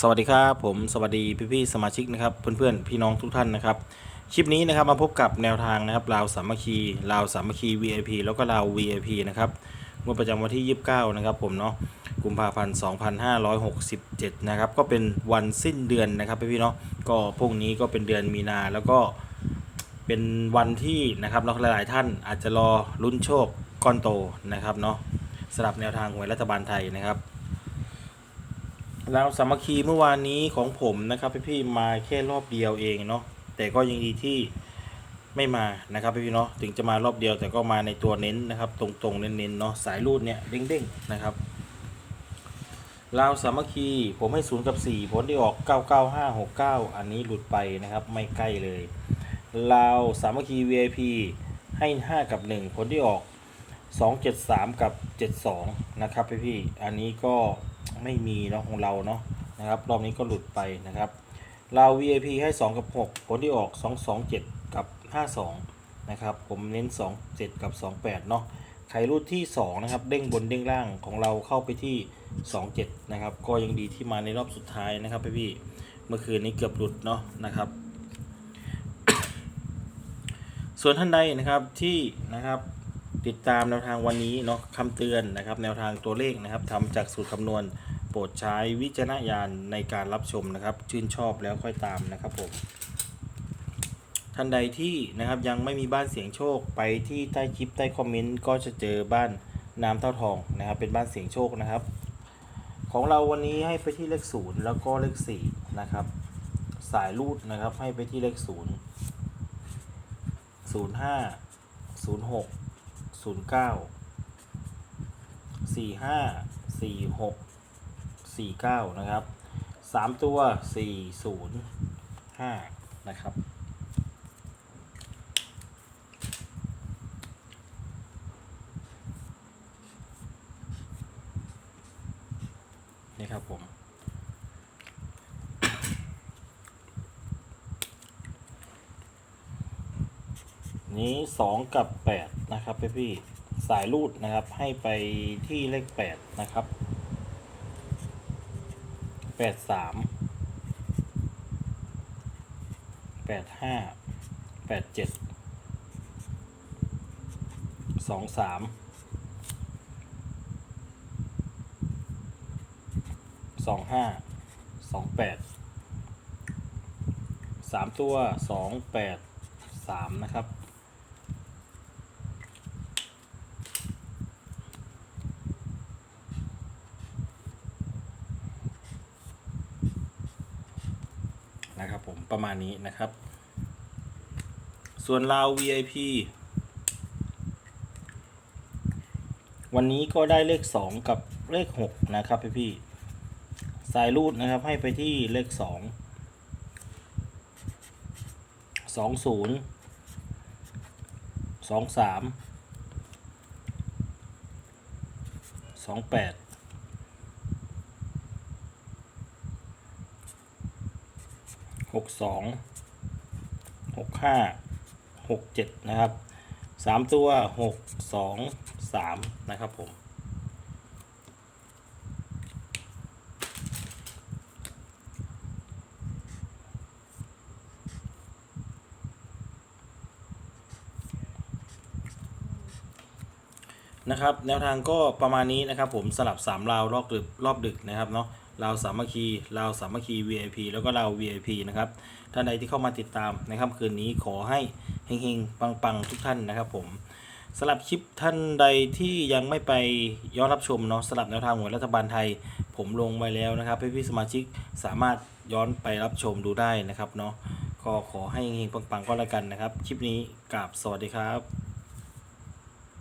สวัสดีครับผมสวัสดีพี่พี่ๆสมาชิกนะครับเพื่อนๆพี่น้องทุกท่านนะครับคลิปนี้นะครับมาพบกับแนวทางนะครับลาวสามัคคีลาวสามัคคี VIP แล้วก็ลาว VIP นะครับงวดประจำวันที่ 29 นะครับผมเนาะกุมภาพันธ์2567 นะครับก็เป็นวันสิ้นเดือนนะครับพี่ๆเนาะก็พรุ่งนี้ก็เป็นเดือนมีนาแล้วก็เป็นวันที่นะครับเราหลายๆท่านอาจจะรอลุ้นโชคก้อนโตนะครับเนาะสำหรับแนวทางหวยรัฐบาลไทยนะครับ แล้วสามัคคีเมื่อวานนี้ของผมนะครับพี่ๆมาแค่รอบเดียวเองเนาะแต่ก็ยังดีที่ไม่มานะครับพี่ๆเนาะถึงจะมารอบเดียวแต่ก็มาในตัวเน้นนะครับ ตรงๆเน้นๆเนาะสายรูดเนี่ยเด้งๆนะครับลาวสามัคคีผมให้ศูนย์กับ 4 ผลที่ออก 99569 อันนี้หลุดไปนะครับไม่ใกล้เลยลาวสามัคคี VIP ให้ 5 กับ 1 ผลที่ออก 273 กับ 72 นะครับพี่ๆอันนี้ก็ ไม่มีเนาะของเราเนาะนะครับรอบนี้ก็หลุดไปนะครับ เรา VIP ให้ 2 กับ 6 ผลที่ออก 227 กับ 52 นะครับผมเน้น 27 กับ 28 เนาะใครรูดที่ 2 นะครับ เด้งบนเด้งล่างของเราเข้าไปที่ 27 นะครับ ก็ยังดีที่มาในรอบสุดท้ายนะครับพี่ๆเมื่อคืนนี้เกือบหลุดเนาะนะครับ ส่วนท่านใดนะครับที่นะครับ ติดตามแนวทางวันนี้เนาะคำเตือนนะครับ แนวทางตัวเลขนะครับทำจากสูตรคำนวณโปรดใช้วิจารณญาณในการรับชมนะครับ ชื่นชอบแล้วค่อยตามนะครับผมท่านใดที่นะครับยังไม่มีบ้านเสียงโชคไปที่ใต้คลิปใต้คอมเมนต์ก็จะเจอบ้านน้ำเท่าทองนะครับ เป็นบ้านเสียงโชคนะครับ ของเราวันนี้ให้ไปที่เลขศูนย์แล้วก็เลขสี่นะครับ สายรูดนะครับให้ไปที่เลขศูนย์ศูนย์ห้าศูนย์หก ศูนย์เก้าสี่ห้าสี่หกสี่เก้านะครับสามตัวสี่ศูนย์ห้านะครับนี่ครับผมนี้สองกับแปด นะครับพี่พี่สายรูดนะครับให้ไปที่เลขแปดนะครับแปดสามแปดห้าแปดเจ็ดสองสามสองห้าสองแปดสามตัวสองแปดสามนะครับ นะครับผมประมาณนี้นะครับ ส่วนลาว VIP วันนี้ก็ได้เลข 2 กับเลข 6 นะครับพี่พี่สายรูดนะครับให้ไปที่เลข 2 20 23 28 หกสองหกห้าหกเจ็ดนะครับสามตัวหกสองสามนะครับผมนะครับแนวทางก็ประมาณนี้นะครับผมสลับ3ราวรอบดึกรอบดึกนะครับเนาะ เราสามัคคีเราสามัคคี VIP แล้วก็เรา VIP นะครับ ท่านใดที่เข้ามาติดตามในค่ำคืนนี้ขอให้เฮงๆ ปังๆ ทุกท่านนะครับผมสลับคลิปท่านใดที่ยังไม่ไปย้อนรับชมเนาะสลับแนวทางหวยรัฐบาลไทย ผมลงไว้แล้วนะครับพี่พี่ๆสมาชิกสามารถย้อนไปรับชมดูได้นะครับเนาะก็ขอให้เฮงๆปังๆก็แล้วกันนะครับ คลิปนี้กราบสวัสดีครับ